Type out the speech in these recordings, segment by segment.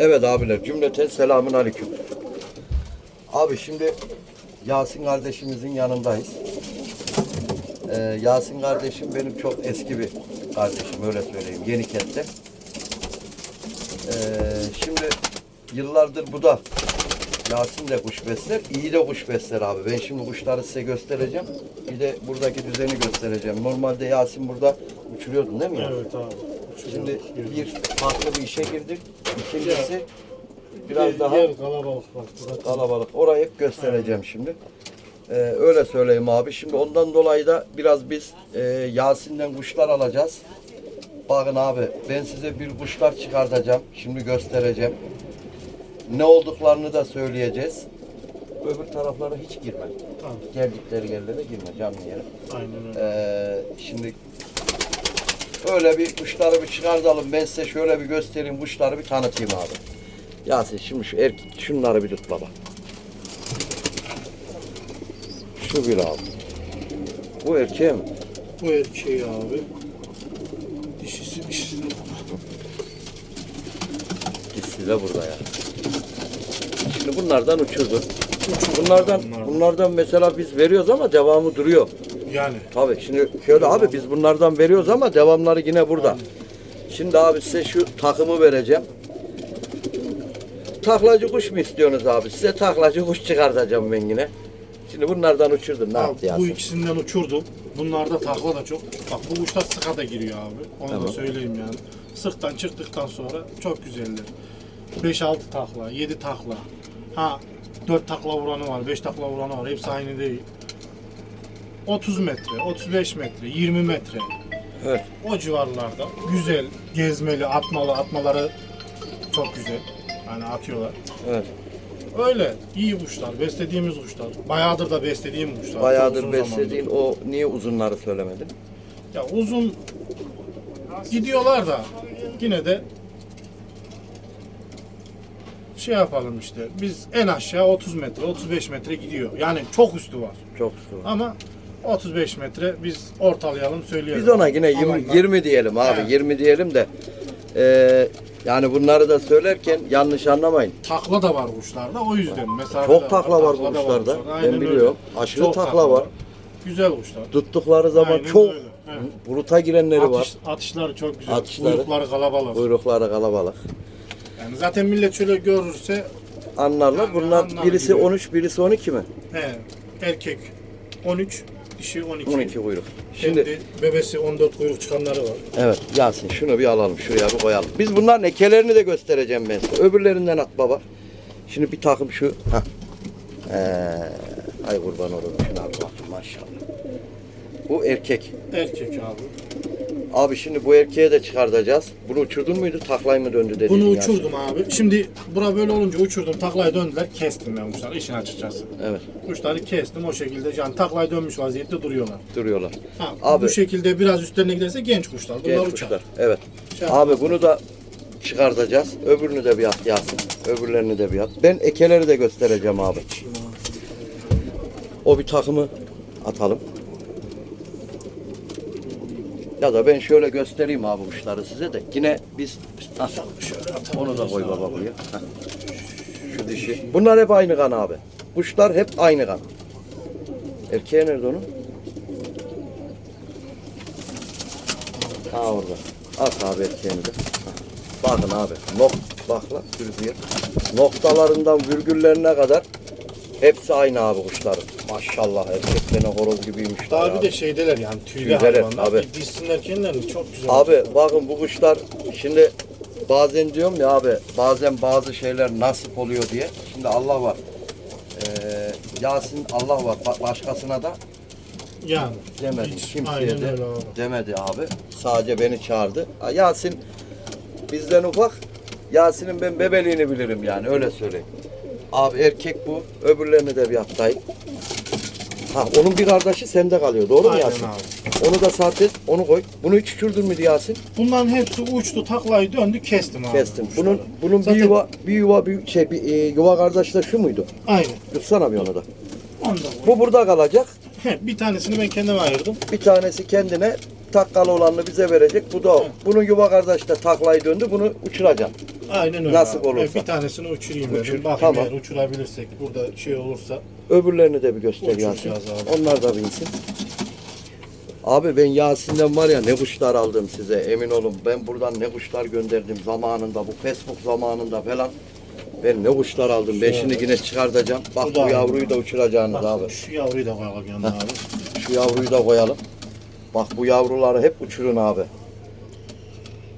Evet abiler cümleten selamun aleyküm. Abi şimdi Yasin kardeşimizin yanındayız. Ee, Yasin kardeşim benim çok eski bir kardeşim öyle söyleyeyim Yeniket'te. Ee, şimdi yıllardır bu da Yasin de kuş besler, iyi de kuş besler abi. Ben şimdi kuşları size göstereceğim. Bir de buradaki düzeni göstereceğim. Normalde Yasin burada uçuruyordun değil mi? Evet abi. Şimdi bir farklı bir işe girdik. İkincisi biraz daha Yer kalabalık kalabalık. Orayı göstereceğim şimdi. Ee, öyle söyleyeyim abi. Şimdi ondan dolayı da biraz biz e, Yasin'den kuşlar alacağız. Bakın abi ben size bir kuşlar çıkartacağım. Şimdi göstereceğim. Ne olduklarını da söyleyeceğiz. Öbür taraflara hiç girme. Tamam. Geldikleri yerlere girme canlı yere. Aynen öyle. Ee, şimdi öyle bir kuşları bir çıkartalım. Ben size şöyle bir göstereyim. Kuşları bir tanıtayım abi. Yasin şimdi şu erkek şunları bir tut baba. Şu bir abi. Bu erkeğe mi? Bu erkeği abi. Dişisi dişisi. Gitsi de burada ya. Şimdi bunlardan uçurdu. Bunlardan bunlardan mesela biz veriyoruz ama devamı duruyor. Yani. Tabii şimdi şöyle abi biz bunlardan veriyoruz ama devamları yine burada. Şimdi abi size şu takımı vereceğim. Taklacı kuş mu istiyorsunuz abi? Size taklacı kuş çıkartacağım ben yine. Şimdi bunlardan uçurdun ne Abi, yaptı bu ikisinden uçurdum. Bunlarda takla da çok. Bak bu kuşlar sıka da giriyor abi. Onu Tamam. da söyleyeyim yani. Sıktan çıktıktan sonra çok güzeller. 5-6 takla, 7 takla. Ha 4 takla vuranı var, 5 takla vuranı var. Hepsi aynı değil. 30 metre, 35 metre, 20 metre. Evet. O civarlarda güzel, gezmeli, atmalı, atmaları çok güzel. Yani atıyorlar. Evet. Öyle iyi kuşlar, beslediğimiz kuşlar. Bayağıdır da beslediğim kuşlar. Bayağıdır Uzun beslediğin o niye uzunları söylemedin? Ya uzun gidiyorlar da yine de şey yapalım işte. Biz en aşağı 30 metre, 35 metre gidiyor. Yani çok üstü var. Çok su. Ama 35 metre biz ortalayalım söyleyelim. Biz ona yine 20, Alanlar- 20 diyelim abi. Evet. 20 diyelim de eee, yani bunları da söylerken yanlış anlamayın. Takla da var kuşlarda o yüzden. Mesela Çok takla var bu da kuşlarda. Ben biliyorum. Aşırı takla var. Güzel kuşlar. Tuttukları zaman Aynen çok öyle. Evet. buluta girenleri var. Atış, atışları çok güzel. Atışları. Kuyrukları kalabalık. Kuyrukları kalabalık. Yani zaten millet şöyle görürse Anlarlar. Yani Bunlar anlar birisi gibi. 13, birisi 12 mi? he, erkek 13, dişi 12. 12 kuyruk. Şimdi Şimdi bebesi 14 kuyruk çıkanları var. evet Yasin şunu bir alalım. Şuraya bir koyalım. Biz bunların ekelerini de göstereceğim ben size. Öbürlerinden at baba. Şimdi bir takım şu. Hah. Ee, ay kurban olurum. Şuna bir bak maşallah. Bu erkek. Erkek abi. Abi şimdi bu erkeğe de çıkartacağız. Bunu uçurdun muydu? Taklay mı döndü dedin Bunu uçurdum abi. Şimdi bura böyle olunca uçurdum. Taklaya döndüler. Kestim ben kuşları işin açıkçası. Evet. Kuşları kestim o şekilde. Yani taklaya dönmüş vaziyette duruyorlar. Duruyorlar. Ha, Abi- Bu şekilde biraz üstlerine giderse genç kuşlar. Bunlar Genç uçar. kuşlar. Evet. Şey Abi bunu da çıkartacağız. Öbürünü de bir at Yasin. Öbürlerini de bir at. Ben ekeleri de göstereceğim abi. O bir takımı atalım. Ya da ben şöyle göstereyim abi kuşları size de. Yine biz Hah, Şöyle onu da koy baba buraya. Şu dişi. Bunlar hep aynı kan abi. Kuşlar hep aynı kan. Erkeğe nerede onun? Ha orada. At abi erkeğini de. Bakın abi. Nok bak lan sürüsüye. Noktalarından virgüllerine kadar hepsi aynı abi kuşların. Maşallah erkeklerine horoz gibiymiş. Daha abi. bir de şeydeler yani tüylü Tüyleri, hayvanlar. abi. Bir Dişsinler kendilerini çok güzel. Abi bakın bu kuşlar şimdi bazen diyorum ya abi bazen bazı şeyler nasip oluyor diye. Şimdi Allah var. Ee, Yasin Allah var. Ba- Başkasına da yani. demedi. Hiç, Kimseye aynen de öyle abi. demedi abi. Sadece beni çağırdı. Ha, Yasin bizden ufak. Yasin'in ben bebeliğini bilirim yani öyle söyleyeyim. Abi erkek bu. Öbürlerini de bir atlayın. Ha onun bir kardeşi sende kalıyor. Doğru mu Aynen Yasin? abi. Onu da saat onu koy. Bunu hiç uçurdun mu Yasin? Bunların hepsi uçtu, taklayı döndü, kestim abi. Kestim. kuşları. Bunun bunun Zaten- bir yuva bir yuva bir şey bir e, yuva kardeşi de şu muydu? Aynen. Tutsana bir onu da. Onu da bu. Bu burada kalacak. He, bir tanesini ben kendime ayırdım. Bir tanesi kendine takkalı olanını bize verecek. Bu da o. Bunun yuva kardeşi de taklayı döndü. Bunu uçuracağım. Aynen öyle. Nasip abi. olursa. Evet, bir tanesini uçurayım dedim. Uçur, Bakayım tamam. eğer uçurabilirsek burada şey olursa. Öbürlerini de bir göster Uçuracağız Yasin. abi. Onlar da binsin. Abi ben Yasin'den var ya ne kuşlar aldım size emin olun. Ben buradan ne kuşlar gönderdim zamanında bu Facebook zamanında falan. Ben ne kuşlar aldım. Ben şimdi yine çıkartacağım. Bak Bu bu, da- yavruyu da uçuracaksınız Bak, abi. Şu yavruyu da koyalım yanına abi. Şu yavruyu da koyalım. Bak bu yavruları hep uçurun abi.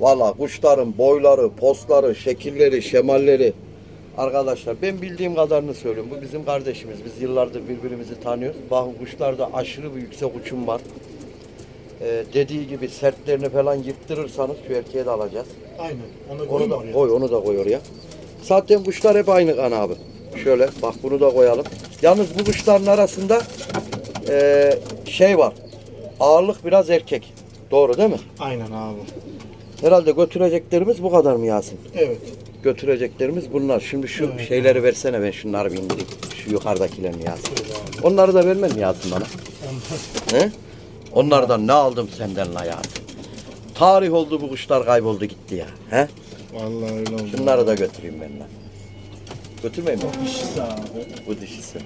Valla kuşların boyları, postları, şekilleri, şemalleri. Arkadaşlar ben bildiğim kadarını söylüyorum. Bu bizim kardeşimiz. Biz yıllardır birbirimizi tanıyoruz. Bakın kuşlarda aşırı bir yüksek uçum var. Ee, dediği gibi sertlerini falan yırttırırsanız şu de alacağız. Aynen. Onu Onu da oraya. koy, onu da koy oraya. Zaten kuşlar hep aynı kan abi. Şöyle bak bunu da koyalım. Yalnız bu kuşların arasında eee, şey var. Ağırlık biraz erkek. Doğru değil mi? Aynen abi. Herhalde götüreceklerimiz bu kadar mı Yasin? Evet. Götüreceklerimiz bunlar. Şimdi şu Evet. şeyleri versene ben şunları bir indireyim. Şu yukarıdakilerini Yasin. Onları da vermem Yasin bana? He? Onlardan ne aldım senden la Yasin? Tarih oldu bu kuşlar kayboldu gitti ya. He? Vallahi öyle oldu. Şunları da götüreyim ben lan. Götürmeyeyim mi? Dişisi abi. Bu dişisi.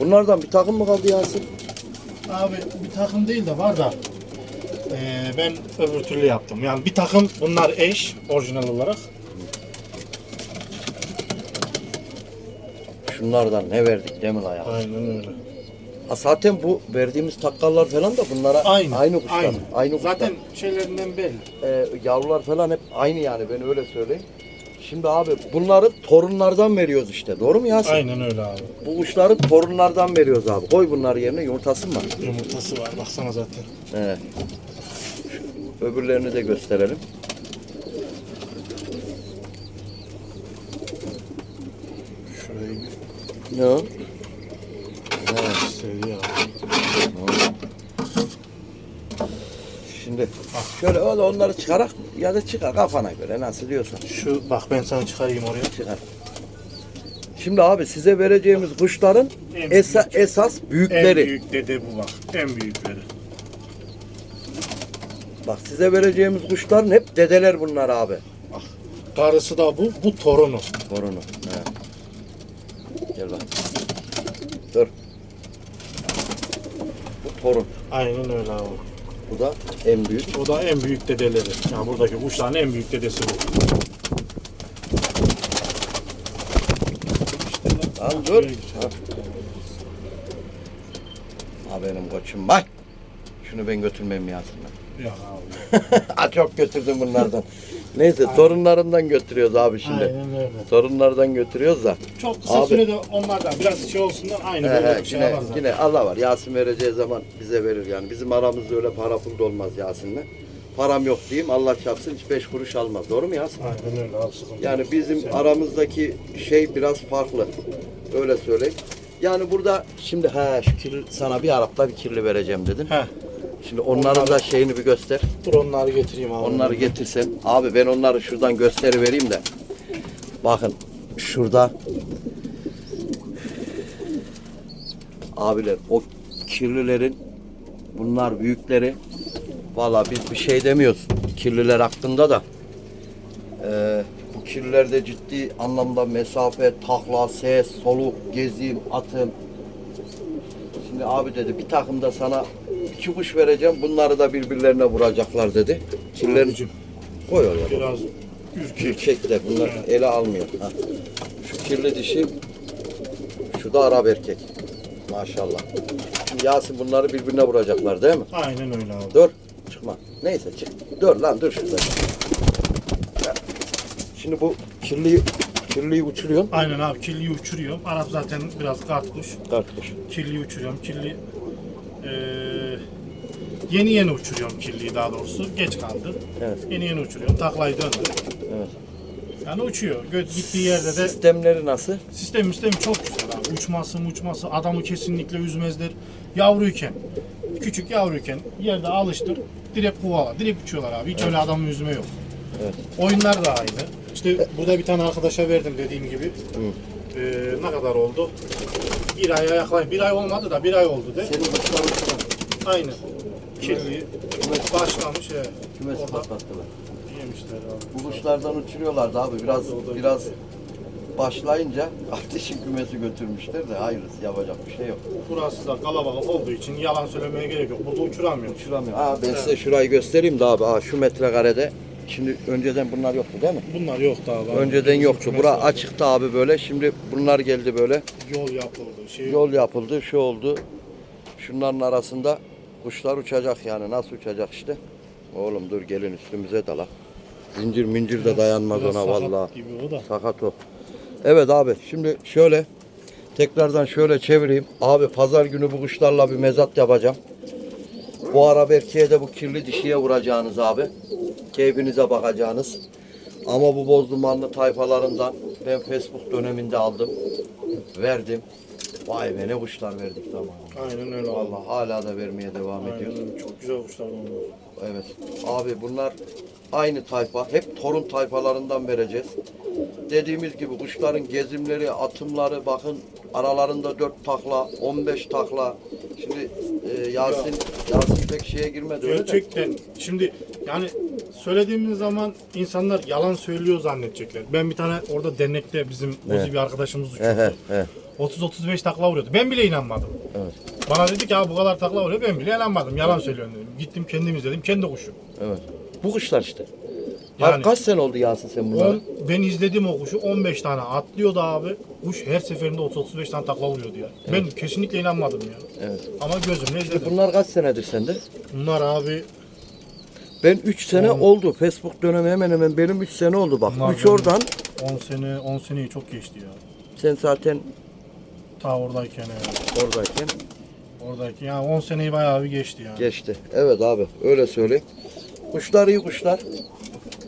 Bunlardan bir takım mı kaldı Yasin? Abi bir takım değil de var da eee, ben öbür türlü yaptım. Yani bir takım bunlar eş orijinal olarak. Şunlardan ne verdik değil mi la ya? Aynen öyle. Ha, zaten bu verdiğimiz takkallar falan da bunlara aynı, Aynı. kuşlar. Aynı, kuşlar. Zaten şeylerinden belli. Ee, yavrular falan hep aynı yani ben öyle söyleyeyim. Şimdi abi bunları torunlardan veriyoruz işte. Doğru mu Yasin? Aynen öyle abi. Bu kuşları torunlardan veriyoruz abi. Koy bunları yerine yumurtası mı? var? Yumurtası var baksana zaten. Evet. Öbürlerini de gösterelim. Şurayı bir Ne o? göstereyim abi. Şimdi bak şöyle öyle onları çıkarak ya da çıkar kafana göre nasıl diyorsan Şu bak ben sana çıkarayım oraya. çıkar. Şimdi abi size vereceğimiz kuşların En esa, büyük. esas En büyükleri. büyük dede bu bak. En büyükleri. Bak size vereceğimiz kuşların hep dedeler bunlar abi. Karısı da bu, bu torunu. Torunu. He. Gel bak. Dur. Bu torun. Aynen öyle abi. Bu da en büyük. O da en büyük dedeleri. Yani buradaki kuşların en büyük dedesi bu. Lan dur. Ha. Ha benim koçum bak. Şunu ben götürmeyeyim ya aslında. Ha, Çok götürdüm bunlardan. Neyse torunlarından götürüyoruz abi şimdi. Aynen öyle. Torunlardan götürüyoruz da. Çok kısa Abi- sürede onlardan biraz şey olsunlar aynı He, böyle he, bir şey yine, Allah var. Yasin vereceği zaman bize verir yani. Bizim aramızda öyle para pul da olmaz Yasin'le. Param yok diyeyim Allah çarpsın hiç beş kuruş almaz. Doğru mu Yasin? Aynen öyle abi sıkıntı Yani bizim Sen- aramızdaki şey biraz farklı. Öyle söyleyeyim. Yani burada şimdi ha şu kirli, sana bir Arap'ta bir kirli vereceğim dedin. Heh, Şimdi onların da şeyini bir göster. dur onları getireyim abi. Onları getirsen. Abi ben onları şuradan gösteri vereyim de. Bakın şurada. Abiler o kirlilerin bunlar büyükleri. Valla biz bir şey demiyoruz. Kirliler hakkında da. Ee, bu kirlilerde ciddi anlamda mesafe, takla, ses, soluk, gezim, atım. Şimdi abi dedi bir takımda sana iki kuş vereceğim. Bunları da birbirlerine vuracaklar dedi. Kirlerin Abicim, koy oraya. Biraz ürkek. Ürkekler bunlar ele almıyor. Ha. Şu kirli dişi, şu da Arap erkek. Maşallah. Şimdi Yasin bunları birbirine vuracaklar değil mi? Aynen öyle abi. Dur. Çıkma. Neyse çık. Dur lan dur şurada. Şimdi bu kirliyi, kirliyi uçuruyorsun. Aynen abi kirliyi uçuruyorum. Arap zaten biraz kart kuş. Kart kuş. Kirliyi uçuruyorum. Kirli eee, yeni yeni uçuruyorum kirliyi daha doğrusu. Geç kaldı. Evet. Yeni yeni uçuruyorum. Taklayı döndüm. Evet. Yani uçuyor. Gö- gittiği yerde de Sistemleri nasıl? sistem sistemi çok güzel abi. Uçması uçması adamı kesinlikle üzmezler. Yavruyken, küçük yavruyken yerde alıştır. Direkt kovala. Direkt uçuyorlar abi. Hiç öyle adamı üzme yok. Evet. Oyunlar da aynı. İşte burada bir tane arkadaşa verdim dediğim gibi. Ee, ne kadar oldu? Bir aya yaklaşık. Bir ay olmadı da bir ay oldu de. Senin kuşların Aynı. Kirli. Başlamış. He. kümesi Orada patlattılar. yemiş. İşte abi. Bu kuşlardan uçuruyorlardı abi. Biraz biraz başlayınca ateşin kümesi götürmüşler de hayırlısı yapacak bir şey yok. Burası da kalabalık olduğu için yalan söylemeye gerek yok. Burada uçuramıyor. Uçuramıyor. Ha ben size şurayı göstereyim de abi. Ha şu metrekarede. Şimdi önceden bunlar yoktu değil mi? Bunlar yoktu abi. Önceden yoktu. Bura açıktı abi böyle. Şimdi bunlar geldi böyle. Yol yapıldı. Şey, Yol yapıldı, şu oldu. Şunların arasında kuşlar uçacak yani. Nasıl uçacak işte? Oğlum dur gelin üstümüze dala. Zincir mincir de dayanmaz biraz ona sakat vallahi. Gibi o da. Sakat o. Evet abi şimdi şöyle tekrardan şöyle çevireyim. Abi pazar günü bu kuşlarla bir mezat yapacağım. Bu ara Berke'ye de bu kirli dişiye vuracağınız abi. Keyfinize bakacağınız. Ama bu boz dumanlı tayfalarından ben Facebook döneminde aldım. Verdim. Vay be ne kuşlar verdik tamam. Aynen öyle. Vallahi hala da vermeye devam. Aynen öyle. Çok güzel kuşlar onlar. Evet. Abi bunlar aynı tayfa. Hep torun tayfalarından vereceğiz. Dediğimiz gibi kuşların gezimleri, atımları bakın aralarında 4 takla, 15 takla. Şimdi e, Yasin Yasin pek şeye girmedi öyle de. Gerçekten. Şimdi yani söylediğimiz zaman insanlar yalan söylüyor zannedecekler. Ben bir tane orada dernekte bizim Evet. Ozi bir arkadaşımız He he uçuyordu. he. 30-35 takla vuruyordu. Ben bile inanmadım. Evet. Bana dedi ki abi bu kadar takla vuruyor. Ben bile inanmadım. Yalan söylüyorsun dedim. Gittim kendim izledim. Kendi kuşum. Evet. Bu kuşlar işte. Yani- kaç sene oldu Yasin sen bunları? On, ben izledim o kuşu 15 tane atlıyordu abi. Kuş her seferinde 30-35 tane takla vuruyordu ya. Ben kesinlikle inanmadım ya. Evet. Ama gözümle izledim. Bunlar kaç senedir sende? Bunlar abi Ben 3 sene On- oldu. Facebook dönemi hemen hemen benim 3 sene oldu bak. Bunlar 3 benim- oradan 10 sene 10 seneyi çok geçti ya. sen zaten Ta oradayken ya. oradayken Oradaki ya 10 seneyi bayağı bir geçti ya. Geçti. Evet abi öyle söyleyeyim. Kuşlar iyi kuşlar.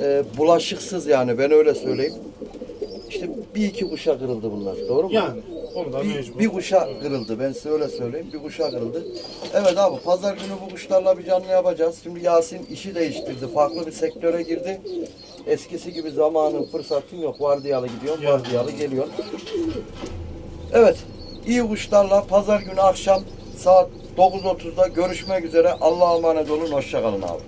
Ee, bulaşıksız yani ben öyle söyleyeyim. İşte bir iki kuşa kırıldı bunlar. Doğru mu? Yani bir, mecbur. bir kuşa kırıldı. Ben size öyle söyleyeyim. Bir kuşa kırıldı. Evet abi pazar günü bu kuşlarla bir canlı yapacağız. Şimdi Yasin işi değiştirdi. Farklı bir sektöre girdi. Eskisi gibi zamanın fırsatın yok. Vardiyalı gidiyor, Ya. vardiyalı geliyor. Evet. iyi kuşlarla pazar günü akşam saat 9.30'da görüşmek üzere. Allah'a emanet olun. Hoşçakalın abi.